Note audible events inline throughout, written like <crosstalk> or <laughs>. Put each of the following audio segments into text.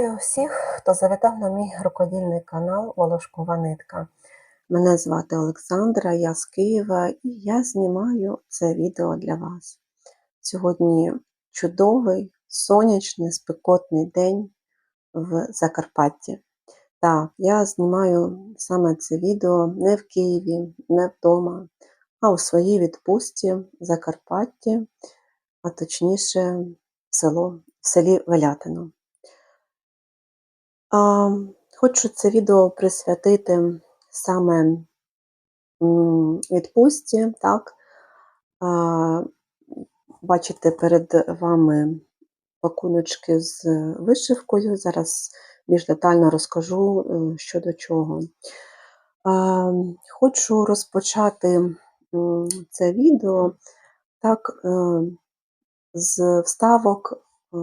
Вітаю всіх, хто завітав на мій рукодільний канал Волошкова Нитка. Мене звати Олександра, я з Києва і я знімаю це відео для вас. Сьогодні чудовий, сонячний, спекотний день в Закарпатті. Так, я знімаю саме це відео не в Києві, не вдома, а у своїй відпустці в Закарпатті, а точніше в село, в селі Велятино. А, Хочу це відео присвятити саме відпустці, так. А, Бачите перед вами пакуночки з вишивкою. Зараз більш детально розкажу, е, що до чого. А, Хочу розпочати це відео так, е, з вставок, е,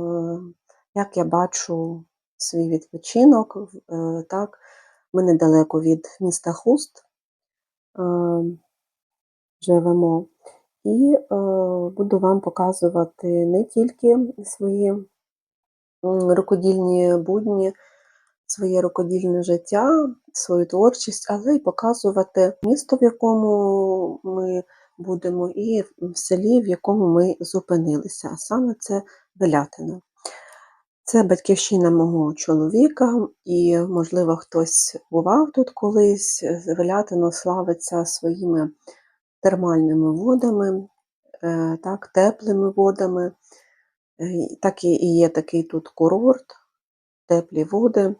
як я бачу свій відпочинок. е, Так, ми недалеко від міста Хуст е, живемо. І е, буду вам показувати не тільки свої рукодільні будні, своє рукодільне життя, свою творчість, але й показувати місто, в якому ми будемо, і в селі, в якому ми зупинилися. А саме це Белятино. Це батьківщина мого чоловіка, і, можливо, хтось бував тут колись. Велятино славиться своїми термальними водами, е, так, теплими водами. Е, Так і є такий тут курорт, теплі води.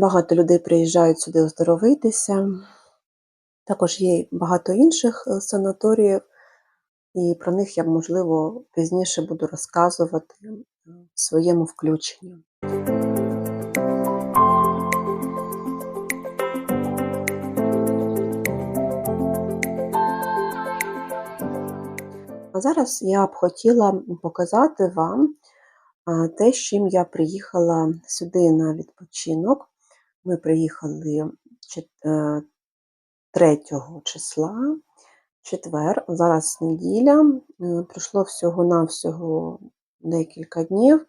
Багато людей приїжджають сюди оздоровитися. Також є багато інших е, санаторіїв, і про них я, можливо, пізніше буду розказувати своєму включенні. А зараз я б хотіла показати вам те, з чим я приїхала сюди на відпочинок. Ми приїхали е, 3 числа, четвер, зараз неділя. Е, Пройшло всього-навсього декілька днів.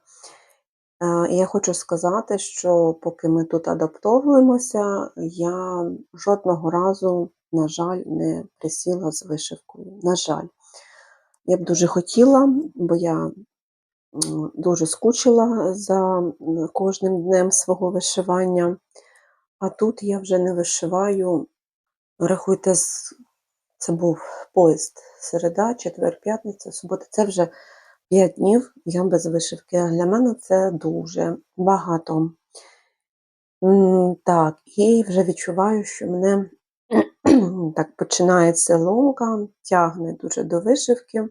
Е, І я хочу сказати, що поки ми тут адаптовуємося, я жодного разу, на жаль, не присіла з вишивкою. На жаль, я б дуже хотіла, бо я дуже скучила за кожним днем свого вишивання. А тут я вже не вишиваю. Рахуйте, це був поїзд середа, четвер, п'ятниця, субота. Це вже 5 днів я без вишивки. Для мене це дуже багато. Так, і вже відчуваю, що мене <clears throat> так починається ломка, тягне дуже до вишивки.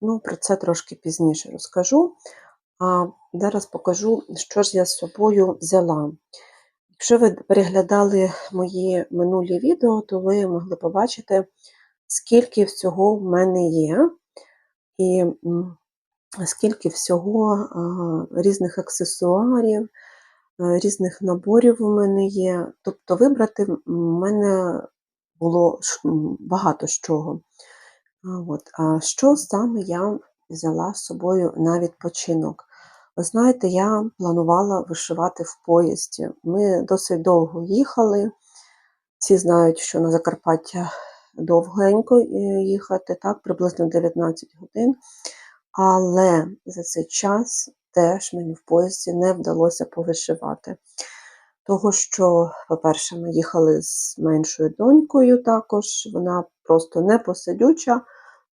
Ну, про це трошки пізніше розкажу. А зараз покажу, що ж я з собою взяла. Якщо ви переглядали мої минулі відео, то ви могли побачити, скільки всього в мене є, і скільки всього різних аксесуарів, е, різних наборів у мене є. Тобто вибрати в мене було багато з чого. От. А що саме я взяла з собою на відпочинок? Ви знаєте, я планувала вишивати в поїзді. Ми досить довго їхали. Всі знають, що на Закарпаття довгенько е, їхати, так, приблизно 19 годин. Але за цей час теж мені в поїзді не вдалося повишивати. Того, що, по-перше, ми їхали з меншою донькою також, вона просто непосидюча,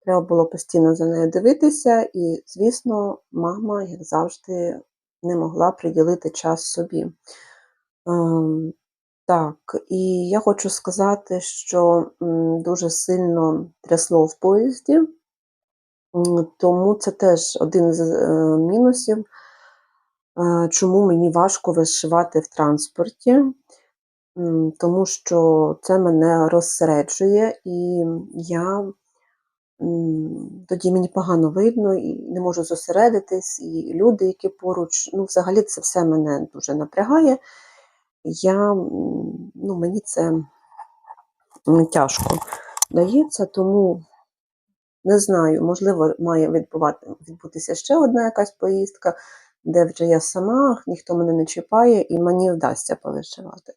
треба було постійно за нею дивитися, і, звісно, мама, як завжди, не могла приділити час собі. Ем, так, і я хочу сказати, що дуже сильно трясло в поїзді, тому це теж один з е, мінусів, е, чому мені важко вишивати в транспорті. Тому що це мене розсереджує, і я тоді мені погано видно, і не можу зосередитись, і люди, які поруч, ну, взагалі це все мене дуже напрягає. Я, ну, мені це тяжко дається, тому не знаю, можливо, має відбутися ще одна якась поїздка. де вже я сама, ніхто мене не чіпає, і мені вдасться повишивати.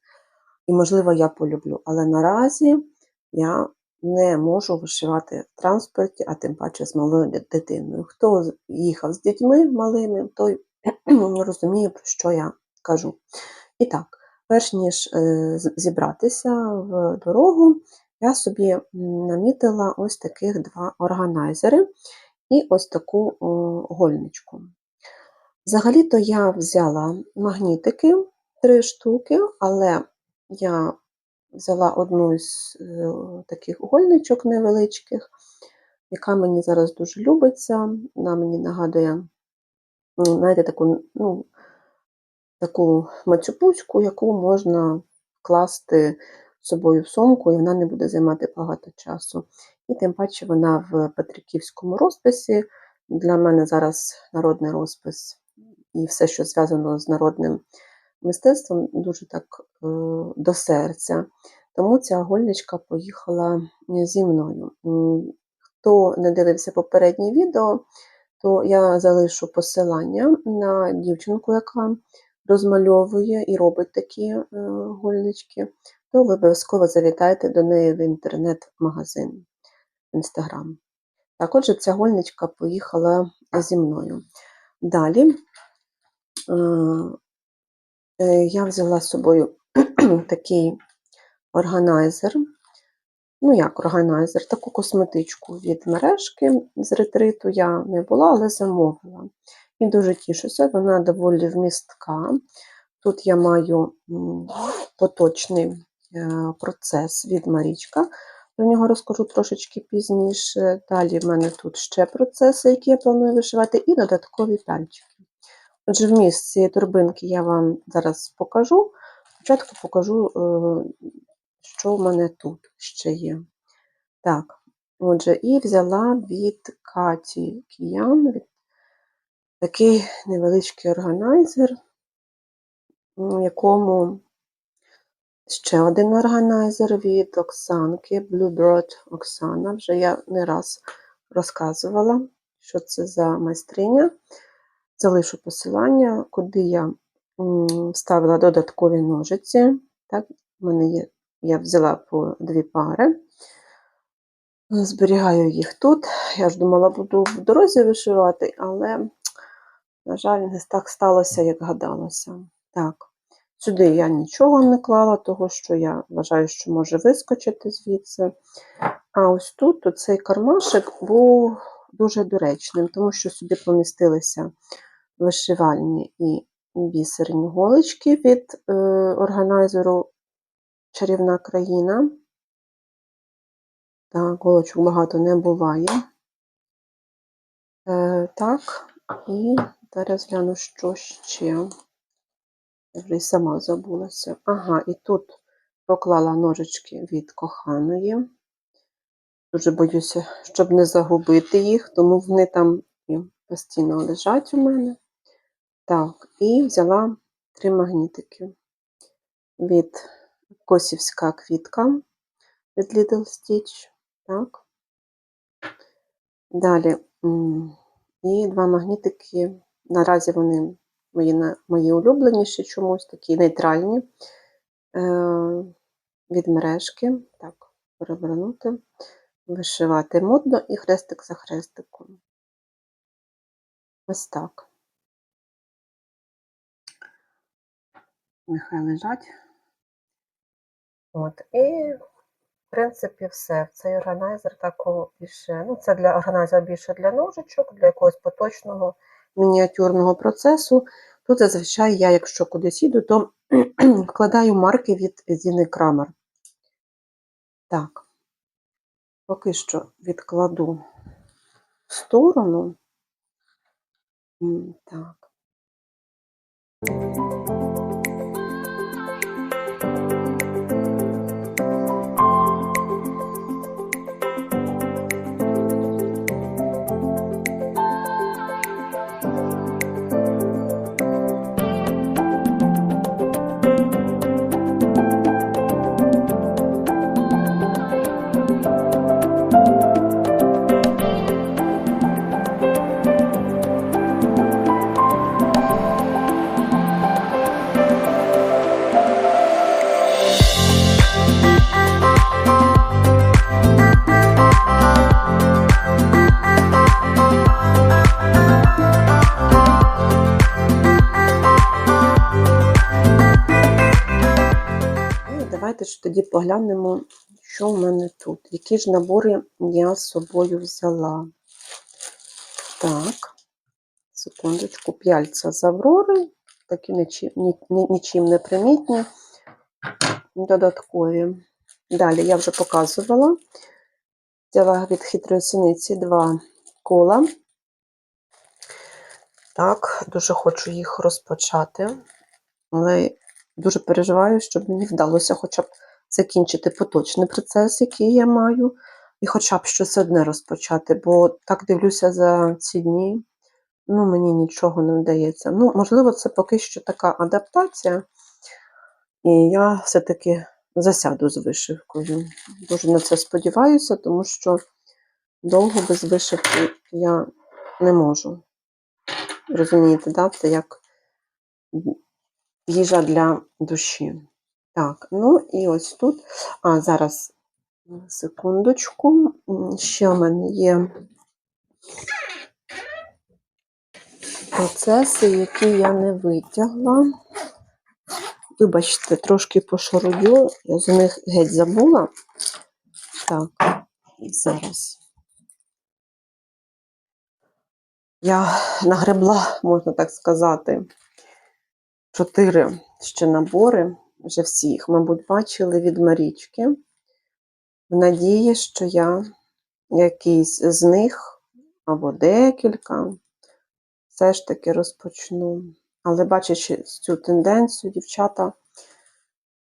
І, можливо, я полюблю. Але наразі я не можу вишивати в транспорті, а тим паче з малою дитиною. Хто їхав з дітьми малими, той <clears throat> розуміє, про що я кажу. І так, перш ніж е, зібратися в дорогу, я собі намітила ось таких два органайзери і ось таку гольничку. Взагалі-то я взяла магнітики три штуки, але я взяла одну з е, таких гольничок невеличких, яка мені зараз дуже любиться. Вона мені нагадує, знаєте, таку ну, таку мацюпуську, яку можна вкласти з собою в сумку, і вона не буде займати багато часу. І тим паче вона в Петриківському розписі. Для мене зараз народний розпис і все, що зв'язано з народним мистецтвом, дуже так е, до серця. Тому ця гольничка поїхала зі мною. Хто не дивився попереднє відео, то я залишу посилання на дівчинку, яка розмальовує і робить такі е, гольнички, то обов'язково завітайте до неї в інтернет-магазин в Інстаграм. Так, отже, ця гольничка поїхала зі мною. Далі е, е, я взяла з собою <clears throat> такий органайзер. Ну, як органайзер, таку косметичку від мережки з ретриту я не була, але замовила. І дуже тішуся, вона доволі вмістка. Тут я маю поточний процес від Марічка. Про нього розкажу трошечки пізніше. Далі в мене тут ще процеси, які я планую вишивати, і додаткові пальчики. Отже, вміст цієї торбинки я вам зараз покажу. Спочатку покажу, е, що в мене тут ще є. Так, отже, і взяла від Каті від такий невеличкий органайзер, в якому ще один органайзер від Оксанки, Bluebird Оксана. Вже я не раз розказувала, що це за майстриня. Залишу посилання, куди я вставила додаткові ножиці. Так, в мене є, Я взяла по дві пари. Зберігаю їх тут. Я ж думала, буду в дорозі вишивати, але на жаль, не так сталося, як гадалося. Так, сюди я нічого не клала, того що я вважаю, що може вискочити звідси. А ось тут цей кармашик був дуже доречним, тому що сюди помістилися вишивальні і бісерні голочки від е, органайзеру Чарівна країна. Так, голочок багато не буває. Е, Так, і Зараз гляну, що ще. Я вже й сама забулася. Ага, і тут поклала ножички від коханої. Дуже боюся, щоб не загубити їх, тому вони там постійно лежать у мене. Так, і взяла три магнітики від Косівська квітка від Little Stitch. Так. Далі і два магнітики Наразі вони мої мої улюбленіші чомусь, такі нейтральні е, від мережки. Так, перевернути, вишивати модно і хрестик за хрестиком. Ось так. Нехай лежать. От, і, в принципі, все. Цей органайзер такого більше, ну, це для органайзера більше для ножичок, для якогось поточного мініатюрного процесу. Тут зазвичай я, якщо кудись їду, то <clears throat> вкладаю марки від Зіни Крамер. Так, поки що відкладу в сторону. Так. Ж тоді поглянемо, що в мене тут. Які ж набори я з собою взяла. Так, секундочку, п'яльця з Аврори, такі нічим, ні- ні- нічим не примітні, додаткові. Далі я вже показувала. Взяла від хитрої синиці два кола. Так, дуже хочу їх розпочати, але дуже переживаю, щоб мені вдалося хоча б закінчити поточний процес, який я маю, і хоча б щось одне розпочати, бо так дивлюся за ці дні, ну мені нічого не вдається. Ну, можливо, це поки що така адаптація, і я все-таки засяду з вишивкою. Дуже на це сподіваюся, тому що довго без вишивки я не можу. Розумієте, да? це як їжа для душі. Так, ну і ось тут. А зараз секундочку. Ще в мене є процеси, які я не витягла. Вибачте, трошки пошарую, я за них геть забула. Так, зараз. Я нагребла, можна так сказати, чотири ще набори, вже всі їх, мабуть, бачили від Марічки. В надії, що я якийсь з них або декілька все ж таки розпочну. Але бачачи цю тенденцію, дівчата,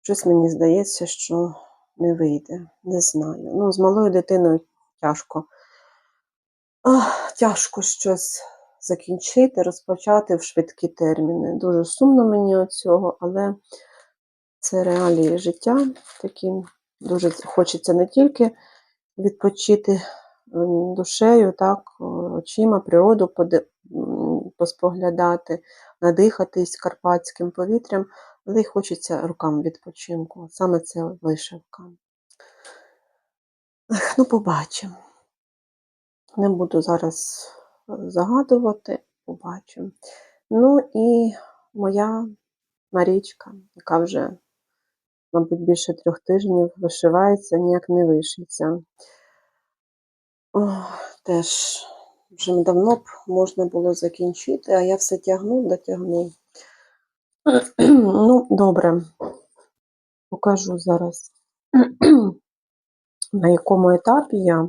щось мені здається, що не вийде. Не знаю. Ну, з малою дитиною тяжко. Ах, тяжко щось закінчити, розпочати в швидкі терміни. Дуже сумно мені цього, але це реалії життя. Такі дуже хочеться не тільки відпочити душею, так, очима, природу поспоглядати, надихатись карпатським повітрям, але й хочеться рукам відпочинку. Саме це вишивка. Ну, побачимо. Не буду зараз загадувати, побачимо. Ну і моя Марічка, яка вже, мабуть, більше трьох тижнів вишивається, ніяк не вишиться. Теж вже давно б можна було закінчити, а я все тягну, дотягну. Ну, добре, покажу зараз, <clears throat> на якому етапі я.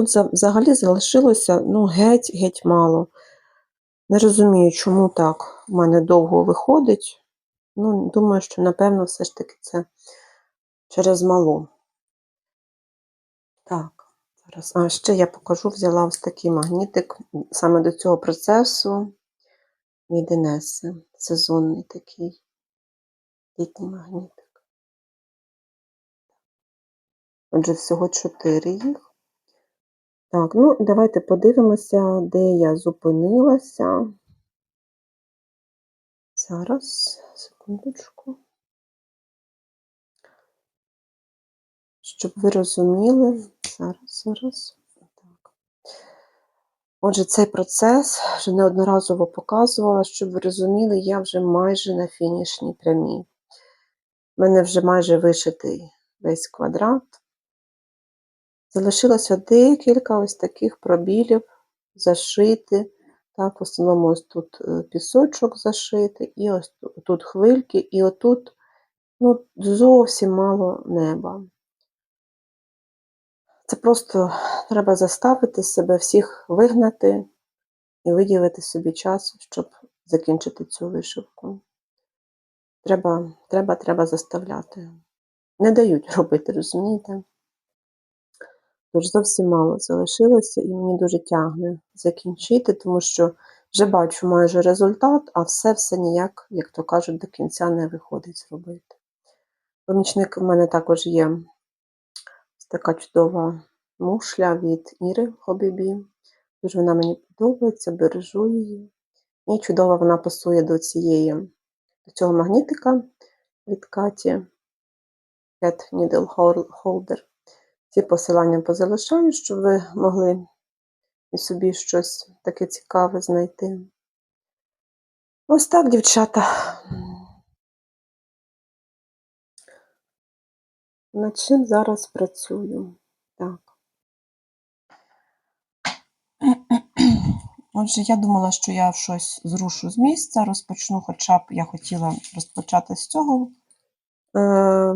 Тут взагалі залишилося ну, геть-геть мало. Не розумію, чому так в мене довго виходить. Ну, думаю, що, напевно, все ж таки це через мало. Так, зараз. А ще я покажу, взяла ось такий магнітик саме до цього процесу від Інеси. Сезонний такий літній магнітик. Отже, всього чотири їх. Так, ну давайте подивимося, де я зупинилася. Зараз, секундочку. Щоб ви розуміли, зараз, зараз. Так. Отже, цей процес вже неодноразово показувала, щоб ви розуміли, я вже майже на фінішній прямій. У мене вже майже вишитий весь квадрат. Залишилося декілька ось таких пробілів зашити. Так, в основному ось тут е, пісочок зашити, і ось тут хвильки, і отут ну, зовсім мало неба. Це просто треба заставити себе всіх вигнати і виділити собі час, щоб закінчити цю вишивку. Треба, треба, треба заставляти. Не дають робити, розумієте? Тож зовсім мало залишилося, і мені дуже тягне закінчити, тому що вже бачу майже результат, а все все ніяк, як то кажуть, до кінця не виходить зробити. Помічник у мене також є така чудова мушля від Іри Хобібі. Дуже вона мені подобається, бережу її. І чудово вона пасує до цієї, до цього магнітика від Каті Cat Needle Holder. Ці посилання позалишаю, щоб ви могли і собі щось таке цікаве знайти. Ось так, дівчата. Над чим зараз працюю? Так. <clears throat> Отже, я думала, що я щось зрушу з місця, розпочну, хоча б я хотіла розпочати з цього е,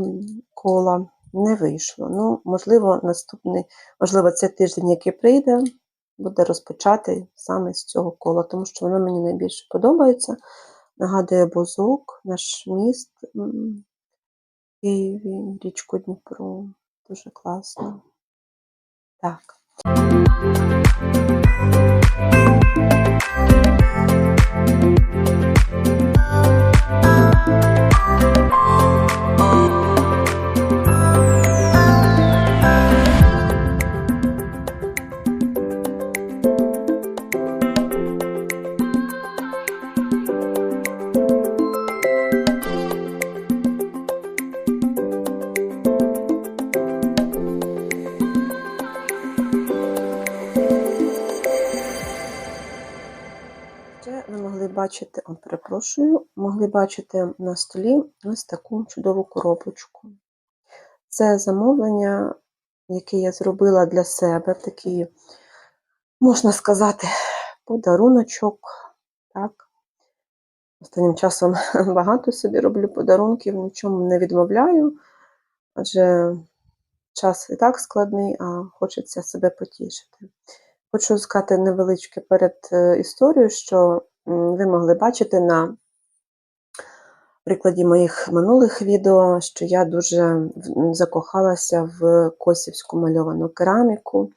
кола. Не вийшло. Ну, можливо, наступний, можливо, цей тиждень, який прийде, буде розпочати саме з цього кола, тому що воно мені найбільше подобається. Нагадує Бузок, наш міст Києві, річку Дніпро. Дуже класно. Так. Перепрошую, могли бачити на столі ось таку чудову коробочку. Це замовлення, яке я зробила для себе, такий, можна сказати, подаруночок. Так. Останнім часом <laughs> багато собі роблю подарунків, нічому не відмовляю, адже час і так складний, а хочеться себе потішити. Хочу сказати невеличке перед е, історією, що ви могли бачити на прикладі моїх минулих відео, що я дуже закохалася в косівську мальовану кераміку.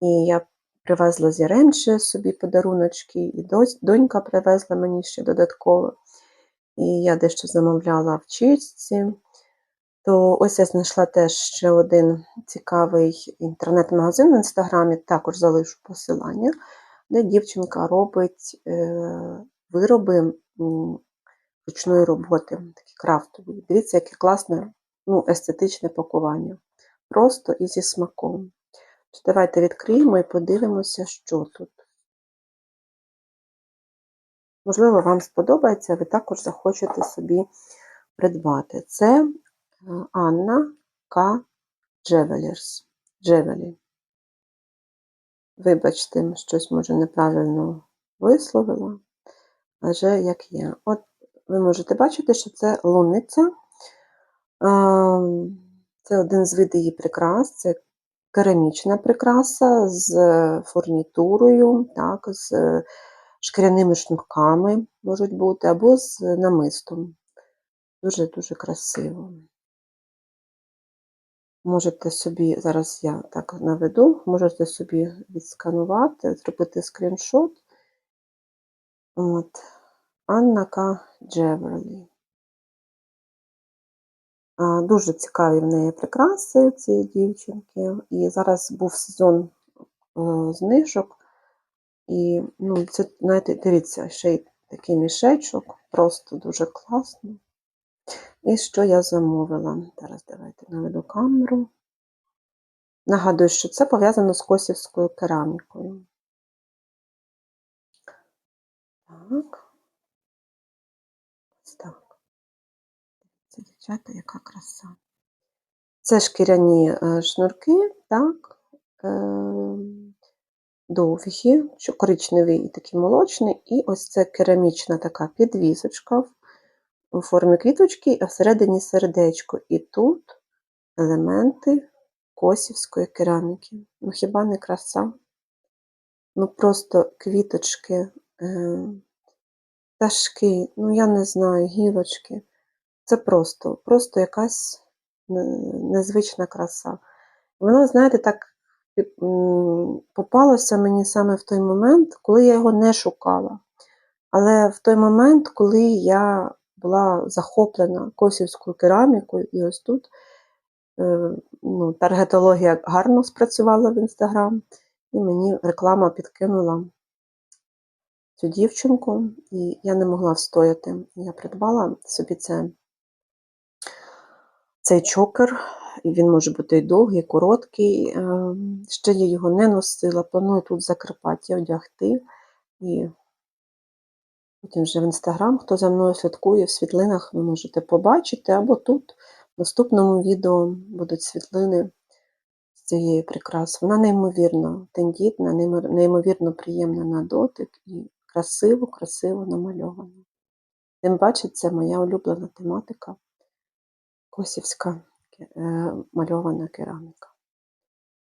І я привезла з Яремче собі подаруночки, і донька привезла мені ще додатково. І я дещо замовляла в чистці. То ось я знайшла теж ще один цікавий інтернет-магазин в інстаграмі, також залишу посилання, де дівчинка робить е, вироби ручної роботи, такі крафтові. Дивіться, яке класне, ну, естетичне пакування. Просто і зі смаком. Давайте відкриємо і подивимося, що тут. Можливо, вам сподобається, ви також захочете собі придбати. Це Анна К. Джевелерс. Джевелі. Вибачте, щось може неправильно висловила, адже як є. От ви можете бачити, що це лунниця. Це один з видів її прикрас, це керамічна прикраса з фурнітурою, так, з шкіряними шнурками можуть бути, або з намистом. Дуже-дуже красиво. Можете собі, зараз я так наведу, можете собі відсканувати, зробити скріншот. От. Анна К. Джеверлі. Дуже цікаві в неї прикраси цієї дівчинки. І зараз був сезон е, знижок. І ну, це, знаєте, дивіться, ще й такий мішечок, просто дуже класно. І що я замовила? Зараз давайте наведу камеру. Нагадую, що це пов'язано з косівською керамікою. Так. Ось так. Це, дівчата, яка краса. Це шкіряні е, шнурки, так, е, довгі, коричневий і такий молочний, і ось це керамічна така підвісочка у формі квіточки, а всередині сердечко. І тут елементи косівської кераміки. Ну хіба не краса? Ну просто квіточки, е, пташки, ну я не знаю, гілочки. Це просто, просто якась незвична краса. Воно, знаєте, так попалося мені саме в той момент, коли я його не шукала. Але в той момент, коли я була захоплена косівською керамікою, і ось тут е, ну, таргетологія гарно спрацювала в Інстаграм, і мені реклама підкинула цю дівчинку, і я не могла встояти. Я придбала собі це, цей чокер, і він може бути і довгий, і короткий. Е, Ще я його не носила, планую тут Закарпаття одягти. І потім вже в інстаграм, хто за мною слідкує, в світлинах ви можете побачити, або тут в наступному відео будуть світлини з цієї прикраси. Вона неймовірно тендітна, неймовірно приємна на дотик і красиво, красиво намальована. Тим паче, це моя улюблена тематика косівська е, мальована кераміка.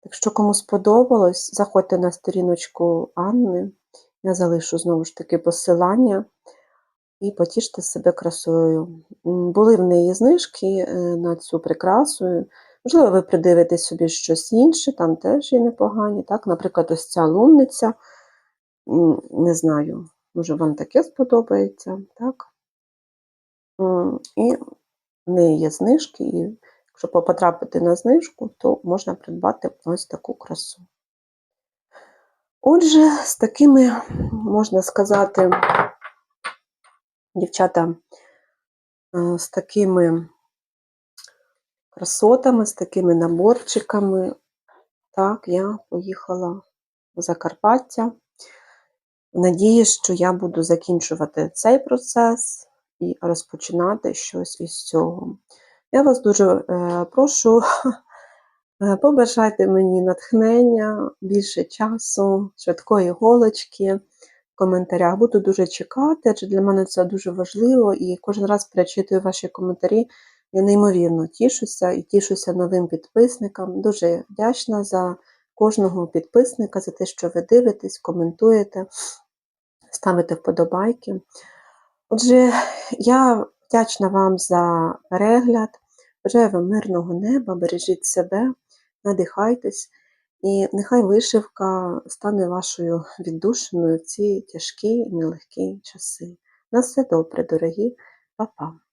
Якщо кому сподобалось, заходьте на сторіночку Анни. Я залишу знову ж таки посилання і потіште себе красою. Були в неї знижки е, на цю прикрасу. Можливо, ви придивитесь собі щось інше, там теж є непогані. Так? Наприклад, ось ця лунниця. Не знаю, може вам таке сподобається. Так? І в неї є знижки, і якщо потрапити на знижку, то можна придбати ось таку красу. Отже, з такими, можна сказати, дівчата, е, з такими красотами, з такими наборчиками, так, я поїхала в Закарпаття. Надії, що я буду закінчувати цей процес і розпочинати щось із цього. Я вас дуже е, прошу, <laughs> побажайте мені натхнення, більше часу, швидкої голочки в коментарях. Буду дуже чекати, адже для мене це дуже важливо, і кожен раз перечитую ваші коментарі. Я неймовірно тішуся і тішуся новим підписникам. Дуже вдячна за кожного підписника, за те, що ви дивитесь, коментуєте, ставите вподобайки. Отже, я вдячна вам за перегляд. Бажаю вам мирного неба, бережіть себе, надихайтесь, і нехай вишивка стане вашою віддушиною в ці тяжкі і нелегкі часи. На все добре, дорогі, Па-па!